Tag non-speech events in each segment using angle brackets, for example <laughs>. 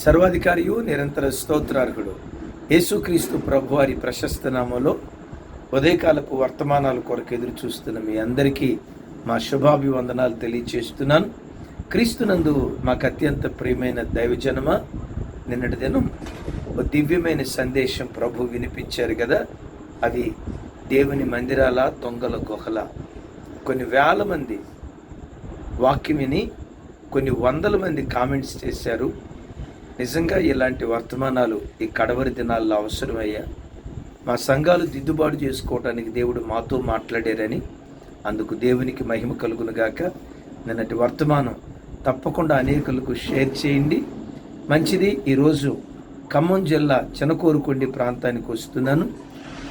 సర్వాధికారియు నిరంతర స్తోత్రార్హుడు. యేసుక్రీస్తు ప్రభువారి ప్రశస్త నామంలో ఉదయకాలపు వర్తమానాల కొరకు ఎదురు చూస్తున్న మీ అందరికీ మా శుభాభివందనాలు తెలియచేస్తున్నాను. క్రీస్తునందు మాకు అత్యంత ప్రియమైన దైవజనమ నిన్నటి దినం ఒక దివ్యమైన సందేశం ప్రభు వినిపించారు కదా? అది దేవుని మందిరాల దొంగల గుహల. కొన్ని వేల మంది వాక్యం విని కొన్ని వందల మంది కామెంట్స్ చేశారు. నిజంగా ఇలాంటి వర్తమానాలు ఈ కడవరి దినాల్లో అవసరమయ్యా? మా సంఘాలు దిద్దుబాటు చేసుకోవడానికి దేవుడు మాతో మాట్లాడారని అందుకు దేవునికి మహిమ కలుగునుగాక. నిన్నటి వర్తమానం తప్పకుండా అనేకులకు షేర్ చేయండి. మంచిది ఈరోజు ఖమ్మం జిల్లా చెనకోరుకొండి ప్రాంతానికి వస్తున్నాను.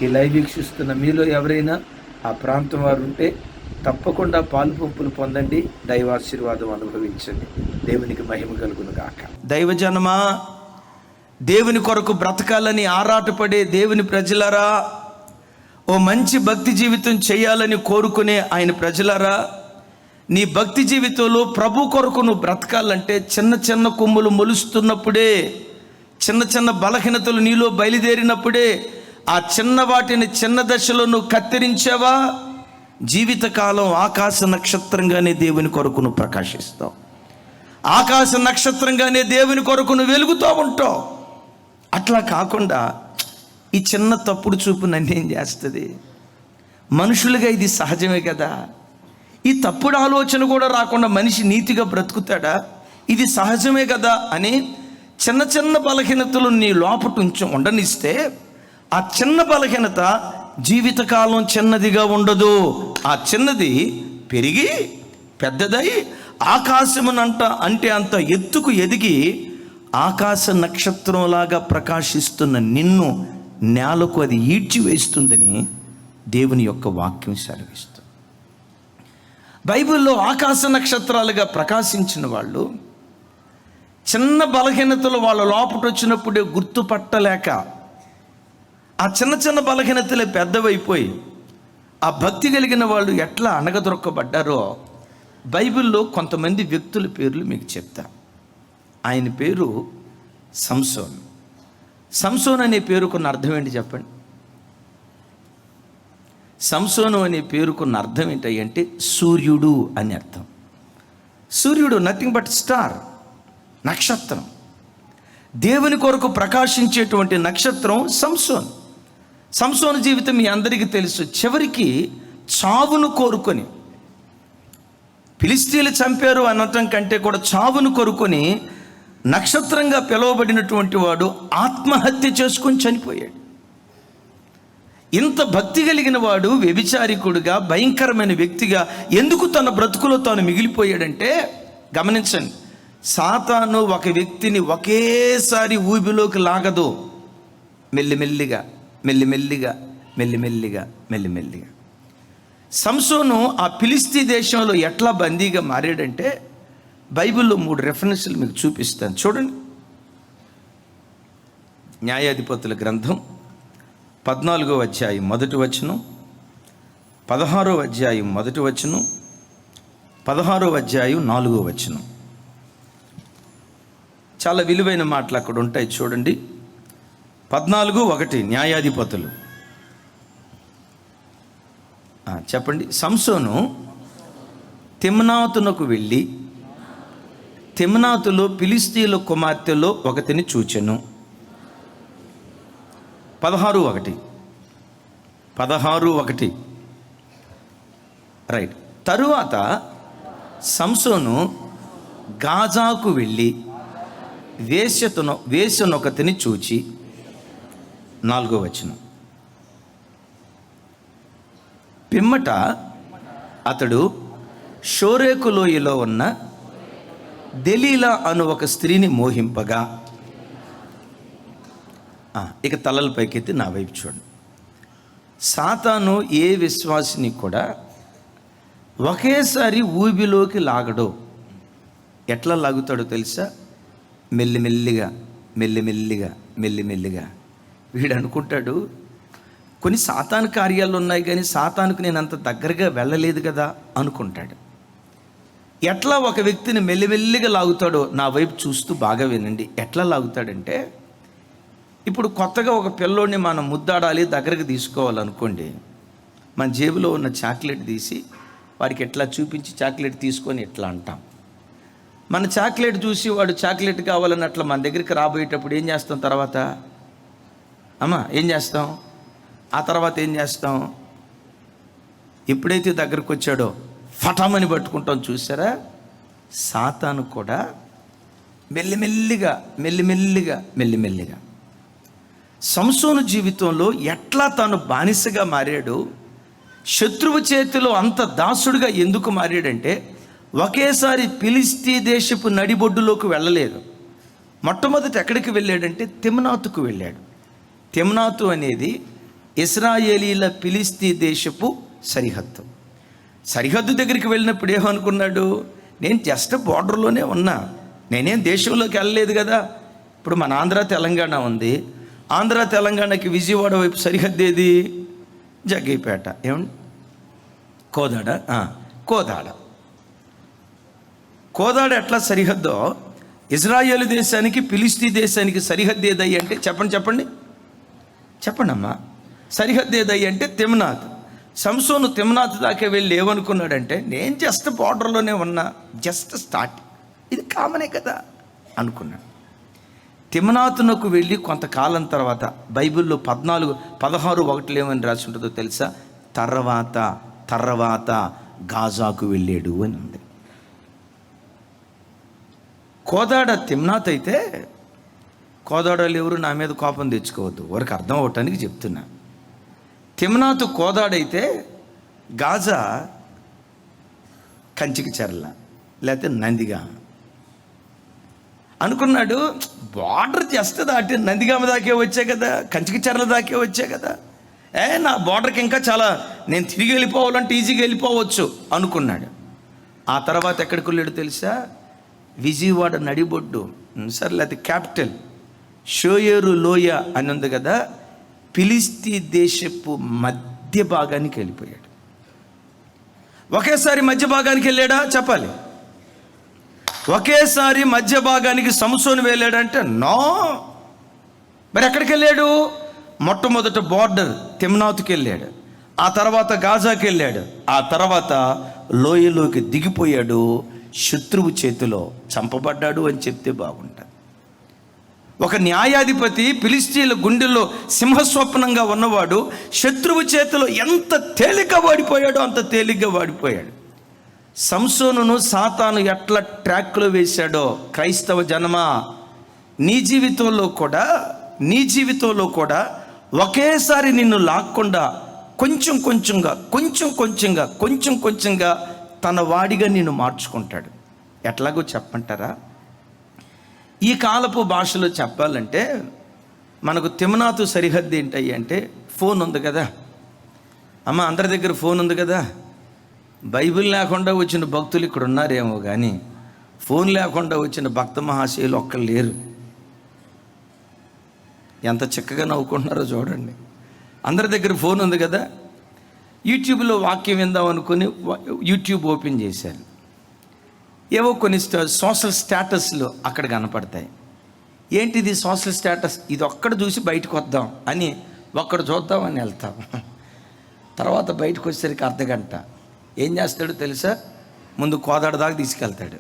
ఈ లైవ్ వీక్షిస్తున్న మీలో ఎవరైనా ఆ ప్రాంతం వారు ఉంటే తప్పకుండా పాలు పంపులు పొందండి. దైవాశీర్వాదం అనుభవించండి. దేవునికి మహిమ కలుగును గాక. దైవజనమా దేవుని కొరకు బ్రతకాలని ఆరాటపడే దేవుని ప్రజలరా ఓ మంచి భక్తి జీవితం చేయాలని కోరుకునే ఆయన ప్రజలరా నీ భక్తి జీవితంలో ప్రభు కొరకు నువ్వు బ్రతకాలంటే చిన్న చిన్న కొమ్ములు మొలుస్తున్నప్పుడే చిన్న చిన్న బలహీనతలు నీలో బయలుదేరినప్పుడే ఆ చిన్న వాటిని చిన్న దశలో నువ్వు కత్తిరించావా? జీవితకాలం ఆకాశ నక్షత్రంగానే దేవుని కొరకు నువ్వు ప్రకాశిస్తావు. ఆకాశ నక్షత్రంగానే దేవుని కొరకు నువ్వు వెలుగుతూ ఉంటావు. అట్లా కాకుండా ఈ చిన్న తప్పుడు చూపు నన్నేం చేస్తుంది? మనుషులుగా ఇది సహజమే కదా. ఈ తప్పుడు ఆలోచన కూడా రాకుండా మనిషి నీతిగా బ్రతుకుతాడా? ఇది సహజమే కదా అని చిన్న చిన్న బలహీనతలు నీ లోపట ఉంచ ఉండనిస్తే ఆ చిన్న బలహీనత జీవితకాలం చిన్నదిగా ఉండదు. ఆ చిన్నది పెరిగి పెద్దదై ఆకాశమునంట అంటే అంత ఎత్తుకు ఎదిగి ఆకాశ నక్షత్రంలాగా ప్రకాశిస్తున్న నిన్ను నేలకు అది ఈడ్చి వేస్తుందని దేవుని యొక్క వాక్యం సెలవిస్తుంది. బైబిల్లో ఆకాశ నక్షత్రాలుగా ప్రకాశించిన వాళ్ళు చిన్న బలహీనతలు వాళ్ళ లోపట వచ్చినప్పుడే గుర్తుపట్టలేక ఆ చిన్న చిన్న బలహీనతలే పెద్దవైపోయి ఆ భక్తి కలిగిన వాళ్ళు ఎట్లా అణగదొరక్కబడ్డారో బైబిల్లో కొంతమంది వ్యక్తుల పేర్లు మీకు చెప్తా. ఆయన పేరు సంసోన్. సంసోన్ అనే పేరుకున్న అర్థం ఏంటి చెప్పండి? సంసోను అనే పేరుకున్న అర్థం ఏంటంటే సూర్యుడు అని అర్థం. సూర్యుడు నథింగ్ బట్ స్టార్ నక్షత్రం. దేవుని కొరకు ప్రకాశించేటువంటి నక్షత్రం సంసోన్. సంసోను జీవితం మీ అందరికీ తెలుసు. చివరికి చావును కోరుకొని ఫిలిస్తీన్లు చంపారు అనటం కంటే కూడా చావును కోరుకొని నక్షత్రంగా పిలువబడినటువంటి వాడు ఆత్మహత్య చేసుకొని చనిపోయాడు. ఇంత భక్తి కలిగిన వాడు వ్యభిచారికుడుగా భయంకరమైన వ్యక్తిగా ఎందుకు తన బ్రతుకులో తాను మిగిలిపోయాడంటే గమనించండి సాతాను ఒక వ్యక్తిని ఒకేసారి ఊబిలోకి లాగదు మెల్లిమెల్లిగా. మెల్లిమెల్లిగా మెల్లిమెల్లిగా మెల్లిమెల్లిగా. సంసోను ఆ పిలిస్తీ దేశంలో ఎట్లా బందీగా మారాడంటే బైబిల్లో మూడు రెఫరెన్స్లు మీకు చూపిస్తాను. చూడండి. న్యాయాధిపతుల గ్రంథం పద్నాలుగో అధ్యాయం మొదటి వచనం పదహారో అధ్యాయం మొదటి వచనం పదహారో అధ్యాయం నాలుగో వచనం. చాలా విలువైన మాటలు అక్కడ ఉంటాయి చూడండి. పద్నాలుగు ఒకటి న్యాయాధిపతులు. చెప్పండి. సంసోను తిమ్నాతునకు వెళ్ళి తిమ్నాతులో పిలిస్తీల కుమార్తెలో ఒకతిని చూచెను. పదహారు ఒకటి. పదహారు ఒకటి. రైట్. తరువాత సంసోను గాజాకు వెళ్ళి వేశ్యతను వేశ్యనొకతిని చూచి నాలుగో వచనం. పిమ్మట అతడు షోరేకు లోయలో ఉన్న దెలీలా అను ఒక స్త్రీని మోహింపగా ఇక తలల పైకెత్తి నా వైపు చూడండి. సాతాను ఏ విశ్వాసిని కూడా ఒకేసారి ఊబిలోకి లాగడు. ఎట్లా లాగుతాడో తెలుసా? మెల్లిమెల్లిగా మెల్లిమెల్లిగా మెల్లిమెల్లిగా. వీడు అనుకుంటాడు కొన్ని సాతాను కార్యాలు ఉన్నాయి కానీ సాతానుకు నేను అంత దగ్గరగా వెళ్ళలేదు కదా అనుకుంటాడు. ఎట్లా ఒక వ్యక్తిని మెల్లిమెల్లిగా లాగుతాడో నా వైపు చూస్తూ బాగా వినండి. ఎట్లా లాగుతాడంటే ఇప్పుడు కొత్తగా ఒక పిల్లోడిని మనం ముద్దాడాలి దగ్గరకు తీసుకోవాలనుకోండి మన జేబులో ఉన్న చాక్లెట్ తీసి వాడికి ఎట్లా చూపించి చాక్లెట్ తీసుకొని ఎట్లా అంటాం? మన చాక్లెట్ చూసి వాడు చాక్లెట్ కావాలని అట్లా మన దగ్గరికి రాబోయేటప్పుడు ఏం చేస్తాం తర్వాత? అమ్మ ఏం చేస్తాం? ఆ తర్వాత ఏం చేస్తాం? ఎప్పుడైతే దగ్గరకు వచ్చాడో ఫటామని పట్టుకుంటాం చూసారా? సాతాను కూడా మెల్లిమెల్లిగా మెల్లిమెల్లిగా మెల్లిమెల్లిగా. సంసోను జీవితంలో ఎట్లా తాను బానిసగా మారాడు? శత్రువు చేతిలో అంత దాసుడుగా ఎందుకు మారాడంటే ఒకేసారి పిలిస్తీ దేశపు నడిబొడ్డులోకి వెళ్ళలేదు. మొట్టమొదట ఎక్కడికి వెళ్ళాడంటే తిమ్నాతుకు వెళ్ళాడు. తిమ్నాతు అనేది ఇస్రాయేలీల పిలిస్తీ దేశపు సరిహద్దు. సరిహద్దు దగ్గరికి వెళ్ళినప్పుడు ఏమనుకున్నాడు? నేను జస్ట్ బార్డర్లోనే ఉన్నా. నేనేం దేశంలోకి వెళ్ళలేదు కదా. ఇప్పుడు మన ఆంధ్ర తెలంగాణ ఉంది. ఆంధ్ర తెలంగాణకి విజయవాడ వైపు సరిహద్దు ఏది? జగ్గైపేట. ఏమండి? కోదాడ. కోదాడ. కోదాడ ఎట్లా సరిహద్దో? ఇజ్రాయేల్ దేశానికి పిలిస్తీ దేశానికి సరిహద్దు ఏదయ్యి అంటే చెప్పండి చెప్పండి. చెప్పండమ్మా. సరిహద్దు ఏదయ్యి అంటే తిమ్నాథ్. సంసోను తిమ్నాథ్ దాకా వెళ్ళి ఏమనుకున్నాడంటే నేను జస్ట్ బార్డర్లోనే ఉన్నా జస్ట్ స్టార్ట్ ఇది కామనే కదా అనుకున్నాడు. తిమ్నాథునకు వెళ్ళి కొంతకాలం తర్వాత బైబిల్లో పద్నాలుగు పదహారు ఒకటిలో ఏమని రాసి ఉంటుందో తెలుసా? తర్వాత తర్వాత గాజాకు వెళ్ళాడు అని ఉంది. కోదాడ తిమ్నాథ్ అయితే కోదాడలు ఎవరు నా మీద కోపం తెచ్చుకోవద్దు. వారికి అర్థం అవటానికి చెప్తున్నా. తిమ్నాథ్ కోదాడైతే గాజా కంచికి చెరల లేకపోతే నందిగా. అనుకున్నాడు బార్డర్ జస్ట్ దాటి నందిగామ దాకే వచ్చే కదా కంచికి చెరల దాకే వచ్చే కదా. ఏ నా బార్డర్కి ఇంకా చాలా నేను తిరిగి వెళ్ళిపోవాలంటే ఈజీగా వెళ్ళిపోవచ్చు అనుకున్నాడు. ఆ తర్వాత ఎక్కడికి వెళ్ళాడు తెలుసా? విజయవాడ నడిబొడ్డు సర్లే అది క్యాపిటల్. షోయేరు లోయ అని ఉంది కదా ఫిలిస్తీ దేశపు మధ్య భాగానికి వెళ్ళిపోయాడు. ఒకేసారి మధ్య భాగానికి వెళ్ళాడా? చెప్పాలి. ఒకేసారి మధ్య భాగానికి సంసోను వెళ్ళాడంటే నో. మరి ఎక్కడికి వెళ్ళాడు? మొట్టమొదట బార్డర్ తిమ్నాథ్కి వెళ్ళాడు. ఆ తర్వాత గాజాకి వెళ్ళాడు. ఆ తర్వాత లోయలోకి దిగిపోయాడు. శత్రువు చేతిలో చంపబడ్డాడు అని చెప్తే బాగుంటుంది. ఒక న్యాయాధిపతి ఫిలిస్తీన్ల గుండెల్లో సింహస్వప్నంగా ఉన్నవాడు శత్రువు చేతిలో ఎంత తేలిగ్గా వాడిపోయాడో అంత తేలిగ్గా వాడిపోయాడు. సంసోనును సాతాను ఎట్లా ట్రాక్లో వేశాడో క్రైస్తవ జనమా నీ జీవితంలో కూడా నీ జీవితంలో కూడా ఒకేసారి నిన్ను లాక్కుండా కొంచెం కొంచెంగా కొంచెం కొంచెంగా కొంచెం కొంచెంగా తన వాడిగా నిన్ను మార్చుకుంటాడు. ఎట్లాగో చెప్పంటారా ఈ కాలపు భాషలో చెప్పాలంటే మనకు తిమనాతు సరిహద్దు ఏంటయ్యి అంటే ఫోన్ ఉంది కదా. అమ్మ అందరి దగ్గర ఫోన్ ఉంది కదా. బైబిల్ లేకుండా వచ్చిన భక్తులు ఇక్కడ ఉన్నారేమో కానీ ఫోన్ లేకుండా వచ్చిన భక్త మహాశయులు ఒక్కరు లేరు. ఎంత చక్కగా నవ్వుకుంటున్నారో చూడండి. అందరి దగ్గర ఫోన్ ఉంది కదా. యూట్యూబ్లో వాక్యం విందాం అనుకుని యూట్యూబ్ ఓపెన్ చేశారు. ఏవో కొన్ని సోషల్ స్టేటస్లు అక్కడ కనపడతాయి. ఏంటిది సోషల్ స్టేటస్? ఇది ఒక్కడ చూసి బయటకు వద్దాం అని ఒక్కడ చూద్దామని వెళ్తాం. <laughs> తర్వాత బయటకు వచ్చేసరికి అర్ధగంట. ఏం చేస్తాడో తెలుసా? ముందు కోదాడ దాకా తీసుకెళ్తాడు.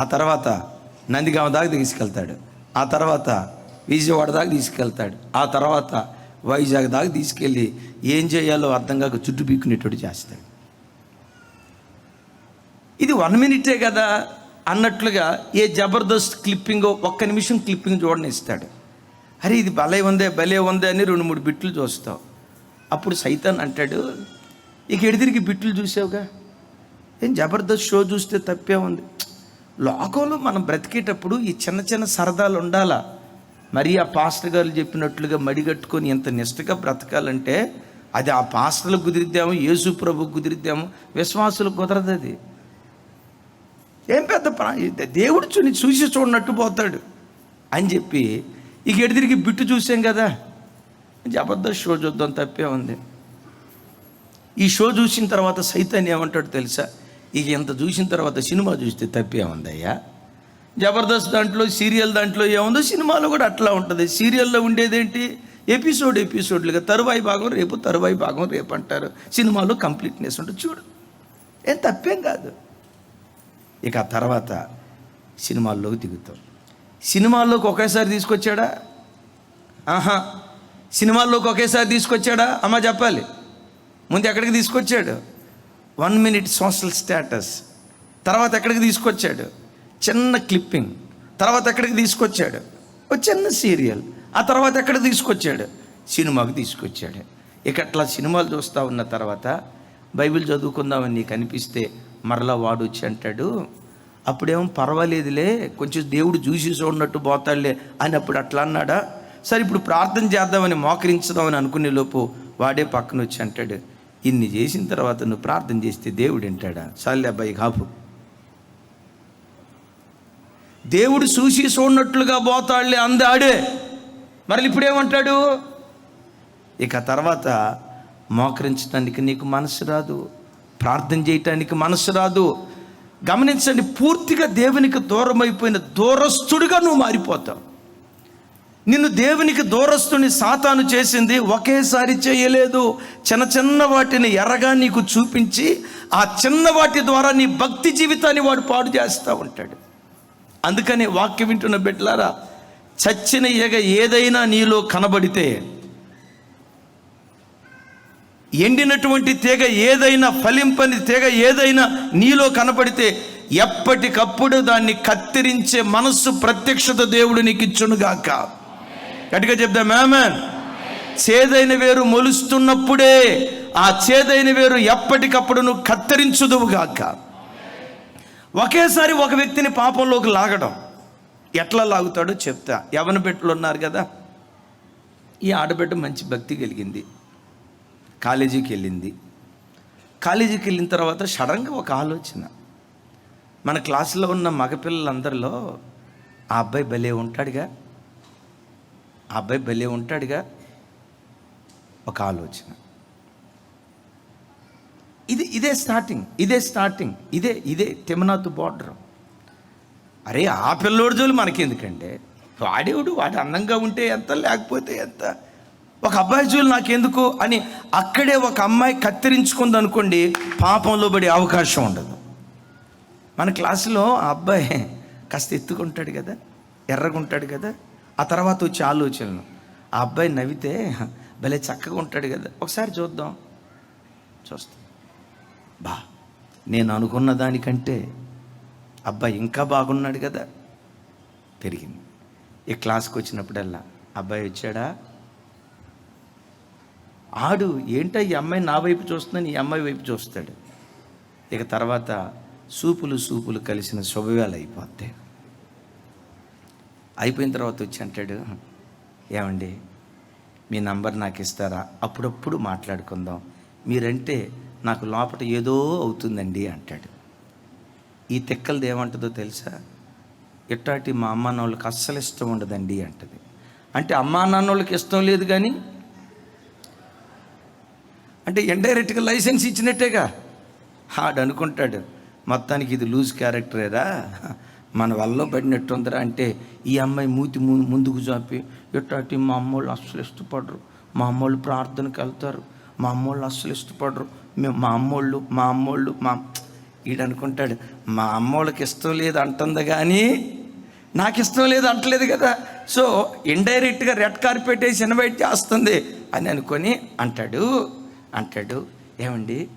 ఆ తర్వాత నందిగామ దాకా తీసుకెళ్తాడు. ఆ తర్వాత విజయవాడ దాకా తీసుకెళ్తాడు. ఆ తర్వాత వైజాగ్ దాకా తీసుకెళ్ళి ఏం చేయాలో అర్థం కాక చుట్టుపీక్కునేటట్టు చేస్తాడు. ఇది వన్ మినిటే కదా అన్నట్లుగా ఏ జబర్దస్త్ క్లిప్పింగ్ ఒక్క నిమిషం క్లిప్పింగ్ చూడని ఇస్తాడు. అరే ఇది భలే ఉందే భలే ఉందే అని రెండు మూడు బిట్లు చూస్తావు. అప్పుడు సైతాన్ అంటాడు ఇక ఎడిదిరిగి బిట్లు చూసావుగా? ఏం జబర్దస్త్ షో చూస్తే తప్పే ఉంది. లోకంలో మనం బ్రతికేటప్పుడు ఈ చిన్న చిన్న సరదాలు ఉండాలా? మరి ఆ పాస్టర్ గారు చెప్పినట్లుగా మడిగట్టుకొని ఎంత నిష్టగా బ్రతకాలంటే అది ఆ పాస్టర్లకు కుదిరిద్దాము యేసు ప్రభుకు కుదిరిద్దాము. విశ్వాసులకు కుదరదు అది. ఏం పెద్ద ప్రా- దేవుడు చూని చూసి చూడనట్టు పోతాడు. అని చెప్పి ఇక తిరిగి బిట్టు చూసాం కదా? జబర్దస్త్ షో చూద్దాం తప్పే ఉంది. ఈ షో చూసిన తర్వాత సైతాన్ని ఏమంటాడు తెలుసా? ఇక ఇంత చూసిన తర్వాత సినిమా చూస్తే తప్పే ఉందయ్యా. జబర్దస్త్ దాంట్లో సీరియల్ దాంట్లో ఏముందో సినిమాలో కూడా అట్లా ఉంటుంది. సీరియల్లో ఉండేదేంటి? ఎపిసోడ్ ఎపిసోడ్లుగా తరువాయి భాగం రేపు తరువాయి భాగం రేపు అంటారు. సినిమాలో కంప్లీట్నెస్ ఉంటుంది చూడు. ఏం తప్పేం కాదు. ఇక ఆ తర్వాత సినిమాల్లోకి దిగుతాం. సినిమాల్లోకి ఒకేసారి తీసుకొచ్చాడా? ఆహా. సినిమాల్లోకి ఒకేసారి తీసుకొచ్చాడా? అమ్మ చెప్పాలి. ముందు ఎక్కడికి తీసుకొచ్చాడు? One minute social status. తర్వాత ఎక్కడికి తీసుకొచ్చాడు? చిన్న క్లిప్పింగ్. తర్వాత ఎక్కడికి తీసుకొచ్చాడు? ఒక చిన్న సీరియల్. ఆ తర్వాత ఎక్కడికి తీసుకొచ్చాడు? సినిమాకి తీసుకొచ్చాడు. ఇక అట్లా సినిమాలు చూస్తూ ఉన్న తర్వాత బైబిల్ చదువుకుందామని నీకు అనిపిస్తే మరలా వాడు వచ్చి అంటాడు అప్పుడేమో పర్వాలేదులే కొంచెం దేవుడు చూసి చూడనట్టు పోతాడులే అని అప్పుడు అట్లా అన్నాడా. సరే ఇప్పుడు ప్రార్థన చేద్దామని మోకరించుదామని అనుకునే లోపు వాడే పక్కన వచ్చి అంటాడు ఇన్ని చేసిన తర్వాత నువ్వు ప్రార్థన చేస్తే దేవుడు వింటాడా? చాలే అబ్బాయి కాపు. దేవుడు చూసి చూడనట్లుగా పోతాడులే అందాడే. మరి ఇప్పుడేమంటాడు? ఇక తర్వాత మోకరించడానికి నీకు మనసు రాదు. ప్రార్థన చేయటానికి మనసు రాదు. గమనించండి పూర్తిగా దేవునికి దూరం అయిపోయిన దూరస్తుడిగా నువ్వు మారిపోతావు. నిన్ను దేవునికి దూరస్తుని సాతాను చేసింది ఒకేసారి చేయలేదు. చిన్న చిన్న వాటిని ఎర్రగా నీకు చూపించి ఆ చిన్న వాటి ద్వారా నీ భక్తి జీవితాన్ని వాడు పాడు చేస్తూ ఉంటాడు. అందుకని వాక్యం వింటున్న బిడ్డలారా చచ్చిన ఎగ ఏదైనా నీలో కనబడితే ఎండినటువంటి తీగ ఏదైనా ఫలింపని తీగ ఏదైనా నీలో కనపడితే ఎప్పటికప్పుడు దాన్ని కత్తిరించే మనస్సు ప్రత్యక్షత దేవుడు నీకు ఇచ్చునుగాక గట్టిగా చెప్దాం మేమన్ చేదైన వేరు మొలుస్తున్నప్పుడే ఆ చేదైన వేరు ఎప్పటికప్పుడు నువ్వు కత్తిరించుదువుగాక ఒకేసారి ఒక వ్యక్తిని పాపంలోకి లాగడం ఎట్లా లాగుతాడో చెప్తా. యవన బిడ్డలు ఉన్నారు కదా ఈ ఆడబిడ్డ మంచి భక్తి కలిగింది. కాలేజీకి వెళ్ళింది. కాలేజీకి వెళ్ళిన తర్వాత సడన్గా ఒక ఆలోచన. మన క్లాసులో ఉన్న మగపిల్లలందరిలో ఆ అబ్బాయి భలే ఉంటాడుగా. ఆ అబ్బాయి భలే ఉంటాడుగా ఒక ఆలోచన. ఇది ఇదే స్టార్టింగ్ ఇదే స్టార్టింగ్ ఇదే ఇదే తిమనాథ్ బార్డర్ అరే ఆ పిల్లోడు జోలు మనకెందుకంటే? వాడేవుడు వాడు అందంగా ఉంటే ఎంత లేకపోతే ఎంత? ఒక అబ్బాయి జోలు నాకెందుకు అని అక్కడే ఒక అమ్మాయి కత్తిరించుకుంది అనుకోండి పాపంలో పడే అవకాశం ఉండదు. మన క్లాసులో ఆ అబ్బాయి కాస్త ఎత్తుకుంటాడు కదా ఎర్రగుంటాడు కదా ఆ తర్వాత వచ్చే ఆలోచనలు. ఆ అబ్బాయి నవ్వితే భలే చక్కగా ఉంటాడు కదా. ఒకసారి చూద్దాం. చూస్తాం. బా నేను అనుకున్న దానికంటే అబ్బాయి ఇంకా బాగున్నాడు కదా. పెరిగింది. ఈ క్లాస్కి వచ్చినప్పుడల్లా అబ్బాయి వచ్చాడా? ఆడు ఏంటో ఈ అమ్మాయి నా వైపు చూస్తుందని ఈ అమ్మాయి వైపు చూస్తాడు. ఇక తర్వాత సూపులు సూపులు కలిసిన శుభవేళ అయిపోతాయి అయిపోయిన తర్వాత వచ్చి అంటాడు ఏమండి మీ నంబర్ నాకు ఇస్తారా? అప్పుడప్పుడు మాట్లాడుకుందాం. మీరంటే నాకు లోపల ఏదో అవుతుందండి అంటాడు. ఈ తిక్కలది ఏమంటుందో తెలుసా? ఇట్టాటి మా అమ్మ నాన్నోళ్ళకి అస్సలు ఇష్టం ఉండదండి అంటది. అంటే అమ్మా నాన్నోళ్ళకి ఇష్టం లేదు కానీ అంటే ఇండైరెక్ట్గా లైసెన్స్ ఇచ్చినట్టేగా. ఆడు అనుకుంటాడు. మొత్తానికి ఇది లూజ్ క్యారెక్టరేరా మన వల్ల పడినట్టుందిరా అంటే ఈ అమ్మాయి మూతి ముందుకు చాపి ఇట్టాటి మా అమ్మోళ్ళు అస్సలు ఇష్టపడరు. మా అమ్మోళ్ళు ప్రార్థనకు వెళ్తారు. మా అమ్మోళ్ళు అస్సలు ఇష్టపడరు. మేము మా అమ్మోళ్ళు మా అమ్మోళ్ళు మా ఈడు అనుకుంటాడు మా అమ్మోళ్ళకి ఇష్టం లేదు అంటుంది కానీ నాకు ఇష్టం లేదు అంటలేదు కదా. సో ఇండైరెక్ట్గా రెడ్ కార్పెట్ వేసి ఇన్వైట్ చేస్తుంది అని అనుకొని అంటాడు. అంటాడు. ఏమండి?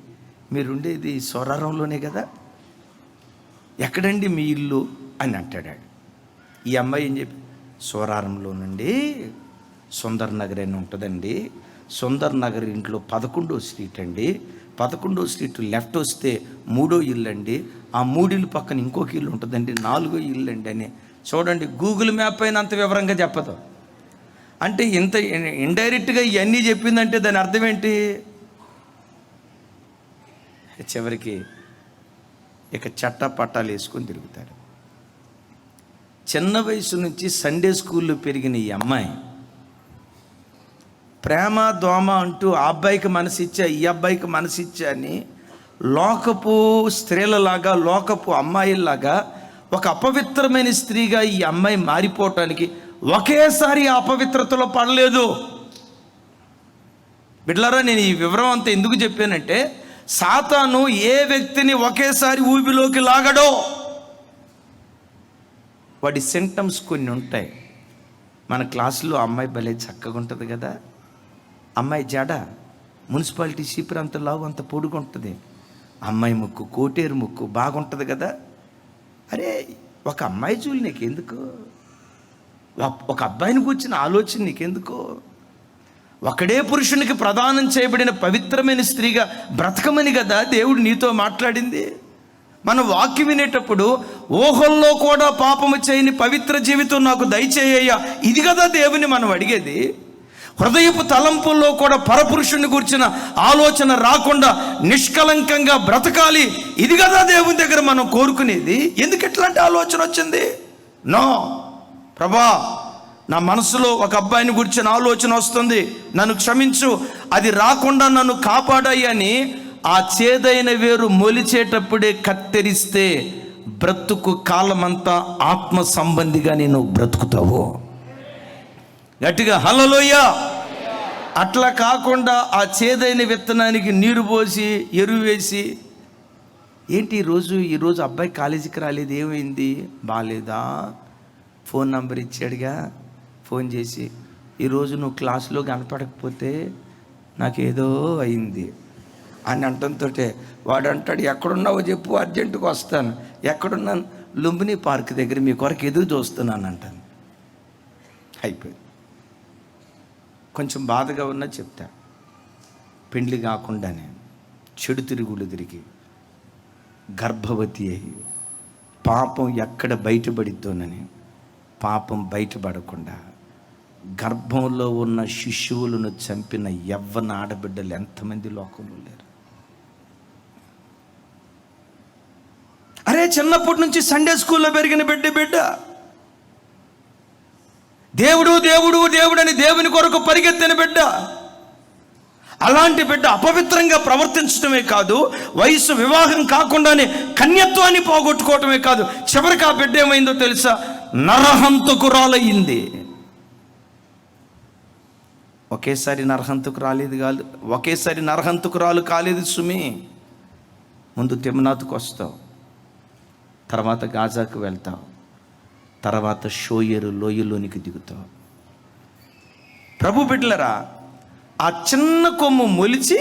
మీరుండేది సోరారంలోనే కదా? ఎక్కడండి మీ ఇల్లు? అని అంటాడు ఈ అమ్మాయి ఏం చెప్పి సోరారంలో నుండి సుందర్ నగర్ అని ఉంటుందండి. సుందర్ నగర్ ఇంట్లో పదకొండో స్ట్రీట్ అండి. పదకొండో స్ట్రీట్ లెఫ్ట్ వస్తే మూడో ఇల్లు అండి ఆ మూడిల్లు పక్కన ఇంకొక ఇల్లు ఉంటుందండి. నాలుగో ఇల్లు అండి అని. చూడండి గూగుల్ మ్యాప్ అయినా అంత వివరంగా చెప్పదు. అంటే ఇంత ఇండైరెక్ట్గా ఇవన్నీ చెప్పిందంటే దాని అర్థం ఏంటి? చివరికి ఇక చట్ట పట్టాలు వేసుకొని తిరుగుతారు చిన్న వయసు నుంచి సండే స్కూల్లో పెరిగిన ఈ అమ్మాయి ప్రేమ దోమ అంటూ ఆ అబ్బాయికి మనసిచ్చా ఈ అబ్బాయికి మనసిచ్చా అని లోకపు స్త్రీలలాగా లోకపు అమ్మాయిల్లాగా ఒక అపవిత్రమైన స్త్రీగా ఈ అమ్మాయి మారిపోవటానికి ఒకేసారి అపవిత్రతలో పడలేదు. బిడ్లరా నేను ఈ వివరం అంతా ఎందుకు చెప్పానంటే సాతాను ఏ వ్యక్తిని ఒకేసారి ఊబిలోకి లాగడో వాడి సింటమ్స్ కొన్ని ఉంటాయి. మన క్లాసులో అమ్మాయి భలే చక్కగా ఉంటుంది కదా? అమ్మాయి జడ మున్సిపాలిటీ షీపర్ అంత లావు అంత పొడుగుంటుంది అమ్మాయి ముక్కు కోటేరు ముక్కు బాగుంటుంది కదా? అరే ఒక అమ్మాయి చూలు నీకెందుకు? ఒక- అబ్బాయిని కూర్చున్న ఆలోచన నీకెందుకు? ఒకడే పురుషునికి ప్రదానం చేయబడిన పవిత్రమైన స్త్రీగా బ్రతకమని కదా దేవుడు నీతో మాట్లాడింది. మన వాక్యం వినేటప్పుడు ఊహల్లో కూడా పాపము చేయని పవిత్ర జీవితం నాకు దయచేయ్యా ఇది కదా దేవుని మనం అడిగేది. హృదయపు తలంపుల్లో కూడా పరపురుషుని గురించిన ఆలోచన రాకుండా నిష్కలంకంగా బ్రతకాలి. ఇది కదా దేవుని దగ్గర మనం కోరుకునేది. ఎందుకు ఎట్లాంటి ఆలోచన వచ్చింది? నో. ప్రభా నా మనసులో ఒక అబ్బాయిని గురించిన ఆలోచన వస్తుంది. నన్ను క్షమించు. అది రాకుండా నన్ను కాపాడాయని ఆ చేదైన వేరు మొలిచేటప్పుడే కత్తెరిస్తే బ్రతుకు కాలమంతా ఆత్మ సంబంధిగా నేను బ్రతుకుతావు. గట్టిగా హలలోయ అట్లా కాకుండా ఆ చేదైన విత్తనానికి నీరు పోసి ఎరువు వేసి ఏంటి ఈరోజు ఈరోజు అబ్బాయి కాలేజీకి రాలేదు ఏమైంది? బాగాలేదా ఫోన్ నంబర్ ఇచ్చాడుగా? ఫోన్ చేసి ఈరోజు నువ్వు క్లాసులో కనపడకపోతే నాకేదో అయింది. అని అంటంతో వాడు అంటాడు ఎక్కడున్నావో చెప్పు అర్జెంటుగా వస్తాను. ఎక్కడున్నాను లుంబిని పార్క్ దగ్గర మీ కొరకు ఎదురు చూస్తున్నాను అంటాను. అయిపోయింది. కొంచెం బాధగా ఉన్నా చెప్తా. పెండ్లి కాకుండానే చెడు తిరుగులు తిరిగి గర్భవతి అయ్యి పాపం ఎక్కడ బయటపడిద్దోనని పాపం బయటపడకుండా గర్భంలో ఉన్న శిశువులను చంపిన ఎవ్వన ఆడబిడ్డలు ఎంతమంది లోకంలో లేరు? అరే చిన్నప్పటి నుంచి సండే స్కూల్లో పెరిగిన బిడ్డ బిడ్డ. దేవుడు దేవుడు దేవుడని దేవుని కొరకు పరిగెత్తిన బిడ్డ. అలాంటి బిడ్డ అపవిత్రంగా ప్రవర్తించడమే కాదు వయసు వివాహం కాకుండానే కన్యత్వాన్ని పోగొట్టుకోవటమే కాదు. చివరికి ఆ బిడ్డ ఏమైందో తెలుసా? నరహంతకురాలయ్యింది. ఒకేసారి నరహంతుకు రాలేదు కాదు ఒకేసారి నరహంతుకురాలు కాలేదు సుమి. ముందు తిమ్నాథ్కు వస్తావు తర్వాత గాజాకు వెళ్తావు తర్వాత షోయరు లోయలోనికి దిగుతావు. ప్రభు బిడ్లరా ఆ చిన్న కొమ్ము మొలిచి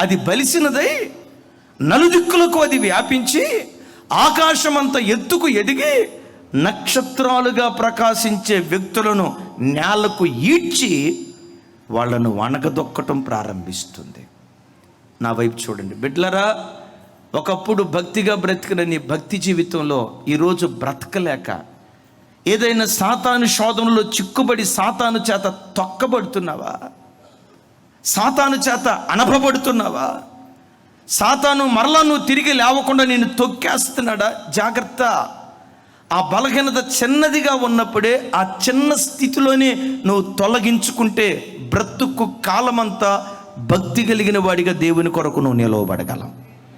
అది బలిసినదై నలుదిక్కులకు అది వ్యాపించి ఆకాశమంత ఎత్తుకు ఎదిగి నక్షత్రాలుగా ప్రకాశించే వ్యక్తులను నేలకు ఈడ్చి వాళ్ళను వణకదొక్కటం ప్రారంభిస్తుంది. నా వైపు చూడండి. బిడ్లరా ఒకప్పుడు భక్తిగా బ్రతికిన నీ భక్తి జీవితంలో ఈరోజు బ్రతకలేక ఏదైనా సాతాను శోధనలో చిక్కుబడి సాతాను చేత తొక్కబడుతున్నావా? సాతాను చేత అనపబడుతున్నావా సాతాను మరలా నువ్వు తిరిగి లేవకుండా నేను తొక్కేస్తున్నాడా? జాగ్రత్త. ఆ బలహీనత చిన్నదిగా ఉన్నప్పుడే ఆ చిన్న స్థితిలోనే నువ్వు తొలగించుకుంటే బ్రతుకు కాలమంతా భక్తి కలిగిన వాడిగా దేవుని కొరకు నువ్వు నిలవబడగలం.